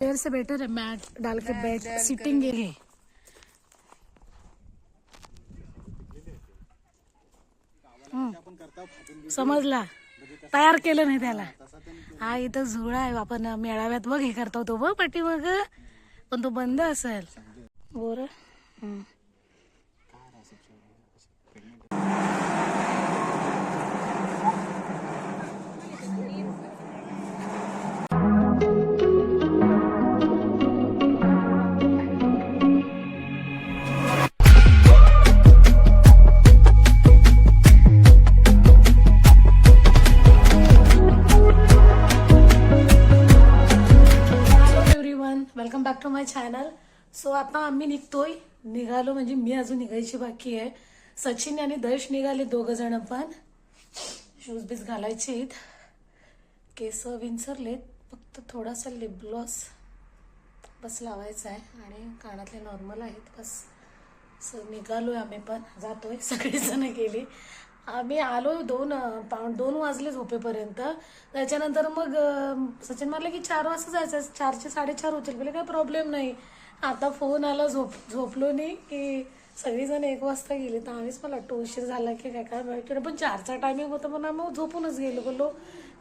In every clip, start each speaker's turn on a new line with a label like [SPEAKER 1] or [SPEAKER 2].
[SPEAKER 1] Chair से better है mat डाल के बैठ सिटिंग है. समजला? तयार केलं नाही त्याला. हा इथं झुळा आहे आपण मेळाव्यात बघ हे करतो तो बघ पाठी मग पण तो बंद असेल. बोर? माय चॅनल सो आता आम्ही निघतोय. निघालो म्हणजे मी अजून निघायची बाकी आहे. सचिन आणि दश निघाले दोघ जण पण. शूज बीज घालायचे आहेत. केस विंचरलेत. फक्त थोडासा लिप ग्लॉस बस लावायचा आहे. आणि कानातले नॉर्मल आहेत. बस. सो निघालोय आम्ही पण. जातोय. सगळेजण गेली. आम्ही आलो दोन पाऊण दोन वाजले झोपेपर्यंत. त्याच्यानंतर मग सचिन म्हटलं की चार वाजता जायचं चारचे साडेचार होतील. पहिले काही प्रॉब्लेम नाही. आता फोन आला झोप झोपलो नाही की सगळीजण एक वाजता गेले तर आम्हीच मला वाटतं उशीर झाला की काय काय माहिती पण चारचा टायमिंग होता पण आम्ही झोपूनच गेलो. बोललो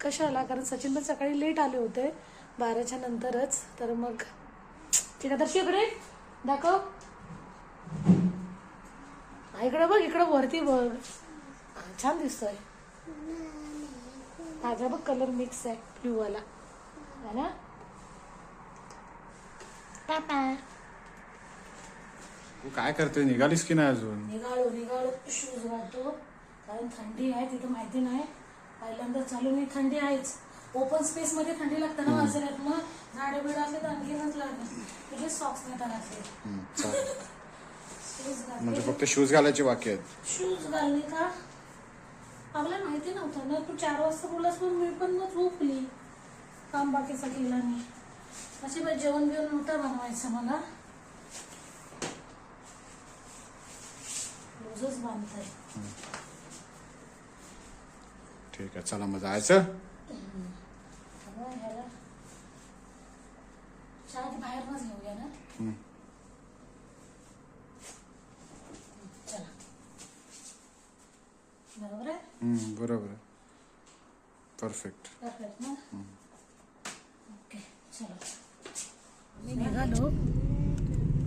[SPEAKER 1] कशाला? कारण सचिन पण सकाळी लेट आले होते बाराच्या नंतरच. तर मग ठीक आहे तर इकडे. दाखव. इकडं बघ इकडं वरती बघ. छान दिसतोय. माझा बघ कलर मिक्स आहे ब्ल्यू वाला. है ना? पापा
[SPEAKER 2] तू काय करतोय? निघालीस की नाही अजून?
[SPEAKER 1] निघालो निघालो. शूज घालतो. कारण थंडी आहे तिथं माहिती नाही. पहिल्यांदा चालू मी थंडी आहेच. ओपन स्पेस मध्ये थंडी लागते ना वाजऱ्यात मग झाडे बिड असले तर आणखीनच लागेल. तुझे सॉक्स नाही. शूज
[SPEAKER 2] म्हणजे फक्त शूज घालायचे बाकी आहेत.
[SPEAKER 1] शूज घालणे का? आम्हाला माहिती नव्हतं ना. तू चार वाजता बोलास मग मी पण मग झोपली. काम बाकीचं केलं नाही. असे बाई जेवण बिवण नव्हतं बनवायचं मला. रोजच बांधताय
[SPEAKER 2] ठीक आहे चला मग जायचं?
[SPEAKER 1] ह्याला आधी बाहेरनच घेऊया ना
[SPEAKER 2] हम्म.
[SPEAKER 1] चला बरोबर आहे
[SPEAKER 2] हम्म, बरोबर आहे. परफेक्ट
[SPEAKER 1] परफेक्ट ना? ओके चलो. मी निघालो.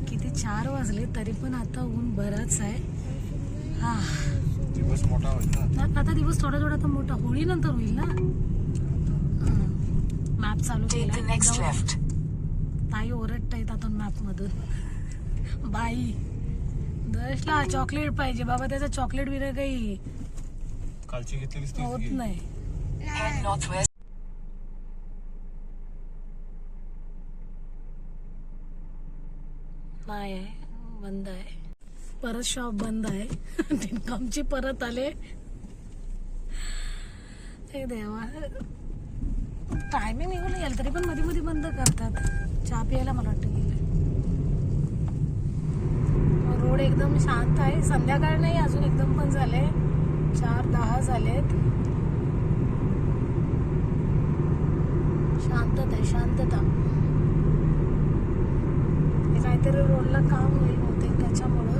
[SPEAKER 1] किती चार वाजले तरी पण आता ऊन बराच आहे. हा.
[SPEAKER 2] दिवस मोठा होईल ना?
[SPEAKER 1] ना- आता दिवस थोडा थोडा तर मोठा होळी नंतर होईल ना? मॅप चालू केला. जाऊ. ताई ओरडतायत आता मॅप मधून बाई. दशला चॉकलेट पाहिजे. बाबा त्याचा चॉकलेट बिना काही
[SPEAKER 2] कालची घेतलीस
[SPEAKER 1] होत नाही. नाही आहे. बंद आहे. परत शॉप बंद आहे. टिनकॉमची परत आले. हे देवा. टायमिंग निघून गेल तरी पण मध्ये मध्ये बंद करतात. चहा प्यायला मला वाटतं गेलं. रोड एकदम शांत आहे. संध्याकाळ नाही अजून एकदम पण झाले. चार दहा झालेत. शांतता शांतता. हे काहीतरी रोडला काम होईल होते त्याच्यामुळं.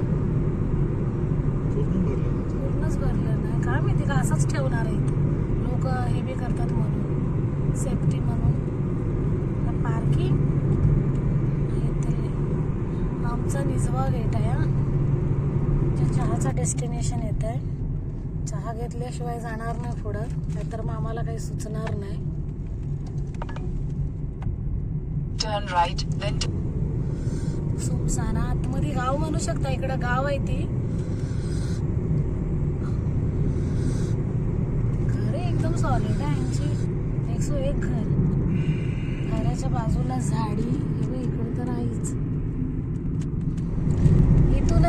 [SPEAKER 1] पूर्णच भरलं नाही. काय माहिती का असंच ठेवणार आहेत. लोक हे बी करतात म्हणून. सेफ्टी म्हणून. पार्किंग आमचा निजवा गेट आहे जे चहाचं डेस्टिनेशन येत आहे चहा घेतल्याशिवाय जाणार नाही पुढं. नाहीतर मग आम्हाला काही सुचणार नाही. सुमसाना आतमध्ये गाव म्हणू शकता इकडं गाव आहे ती. घर एकदम सॉलिड आहे यांची एकशे एक घर. घराच्या बाजूला झाडी इकडे तर आहेच.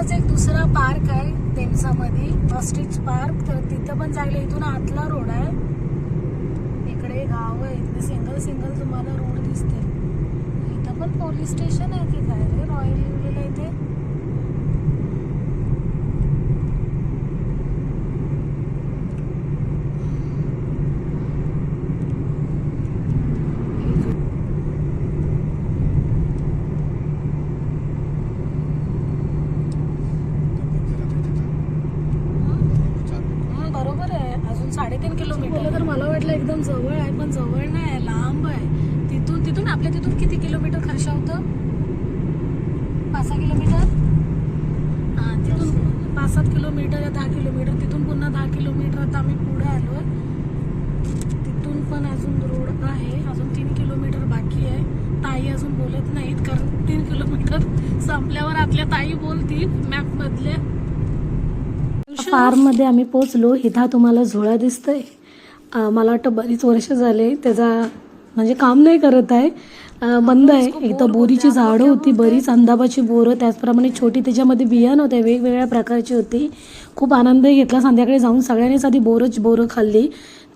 [SPEAKER 1] इथूनच एक दुसरा पार्क आहे तेमसामध्ये ऑस्ट्रिच पार्क. तर तिथं पण जायला इथून आतला रोड आहे. इकडे गाव आहे इथे सिंगल सिंगल तुम्हाला रोड दिसते इथं पण पोलीस स्टेशन आहे की काय रे? रॉयल जवळ नाही लांब आहे. तिथून तिथून आपल्या तिथून किती किलोमीटर खर्च होतं? पाच सहा किलोमीटर? तिथून पाच सात किलोमीटर या दहा किलोमीटर. तिथून पुन्हा दहा किलोमीटर आता आम्ही पुढे आलो तिथून पण अजून रोड आहे. अजून तीन किलोमीटर बाकी आहे. ताई अजून बोलत नाहीत कारण तीन किलोमीटर संपल्यावर आपल्या ताई बोलतील मॅपमधल्या फार्ममध्ये आम्ही पोहोचलो. हिथा तुम्हाला झोळा दिसतोय. मला वाटतं बरीच वर्ष झाले त्याचा म्हणजे काम नाही करत आहे. बंद आहे. इथं बोरीची झाडं होती बरीच अंदाबाची बोरं त्याचप्रमाणे छोटी त्याच्यामध्ये बिया नव्हत्या वेगवेगळ्या प्रकारची होती. खूप आनंद घेतला. संध्याकाळी जाऊन सगळ्यांनीच आधी बोरच बोरं खाल्ली.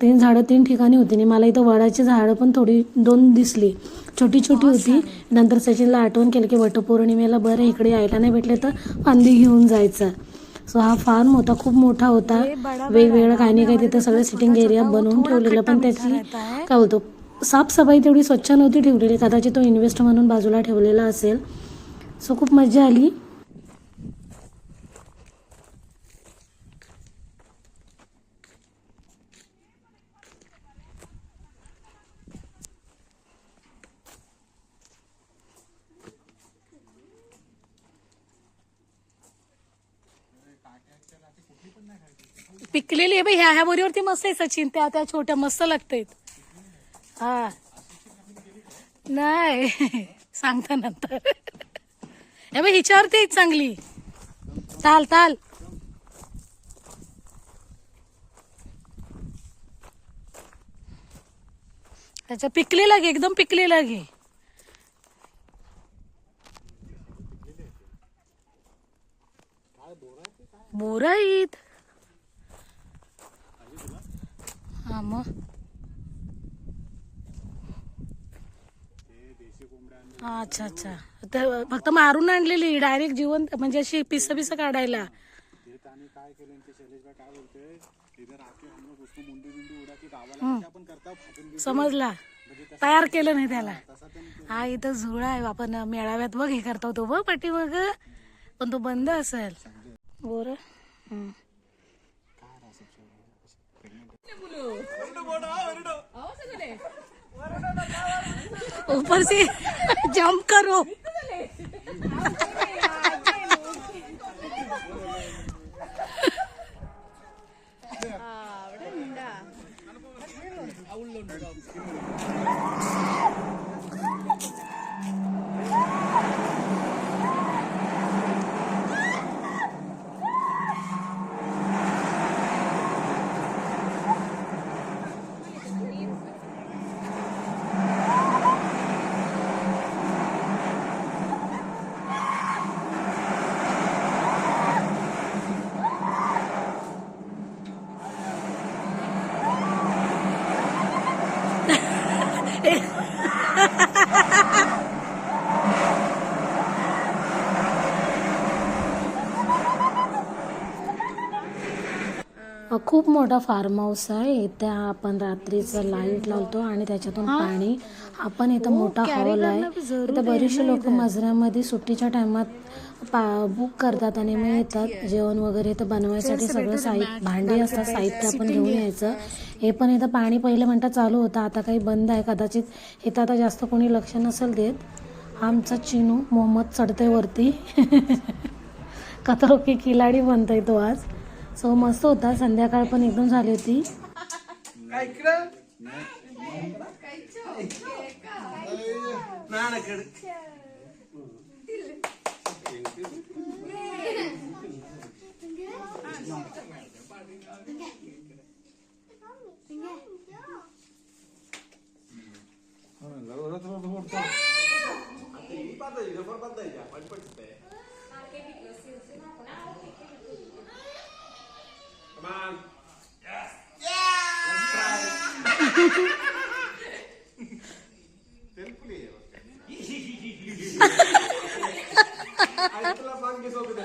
[SPEAKER 1] तीन झाडं तीन ठिकाणी होती. आणि मला इथं वडाची झाडं पण थोडी दोन दिसली. छोटी छोटी होती. नंतर सचिनला आठवण केलं की वटपौर्णिमेला बरं इकडे यायला नाही भेटले तर फांदी घेऊन जायचं. सो हा फार्म होता खूप मोठा होता. वेगवेगळं काही नाही काही तिथं सगळं सिटिंग एरिया बनवून ठेवलेलं पण त्याची काय बोलतो साफसफाई तेवढी स्वच्छ नव्हती ठेवलेली कदाचित तो इन्व्हेस्ट म्हणून बाजूला ठेवलेला असेल. सो खूप मजा आली. पिकलेली आहे बाई ह्या ह्या बोरीवरती मस्त आहे सचिन त्या त्या छोट्या मस्त लागतायत. हा. नाही सांगता नंतर. हे बाई हिच्यावरती चांगली. ताल ताल. त्याच्या पिकलेला घे एकदम पिकलेला घे. बोराईत आहेत मग अच्छा अच्छा. तर फक्त मारून आणलेली डायरेक्ट जिवंत म्हणजे अशी पिस पिस काढायला. समजला. तयार केलं नाही त्याला. हा इथं झुळा आहे. आपण मेळाव्यात बघ हे करतो तो बघ पाठीमाग. पण तो बंद असेल. बोर. ऊपर से जंप करो खूप मोठा फार्म हाऊस आहे. इथे आपण रात्रीचं लाइट लावतो आणि त्याच्यातून पाणी आपण इथं मोठा हॉल आहे. इथं बरेचसे लोक मजऱ्यामध्ये सुट्टीच्या टायमात पा बुक करतात आणि मग येतात. जेवण वगैरे इथं बनवायसाठी सगळं साहित्य भांडी असतात साहित्य आपण घेऊन यायचं. हे पण इथं पाणी पहिले म्हणता चालू होतं. आता काही बंद आहे. कदाचित इथं आता जास्त कोणी लक्ष नसेल देत. आमचा चिनू मोहम्मद चढते वरती. कतरोकी खिलाडी बनतोय तो आज. सो मस्त होता. संध्याकाळ पण एकदम झाली होती.
[SPEAKER 3] നാണക്കെട്
[SPEAKER 2] ഓരോരുത്തരോട് കൊടുത്തോ
[SPEAKER 3] പഠിപ്പിച്ചേ Come on. Yes. Yeah. Let's try it. kesel kita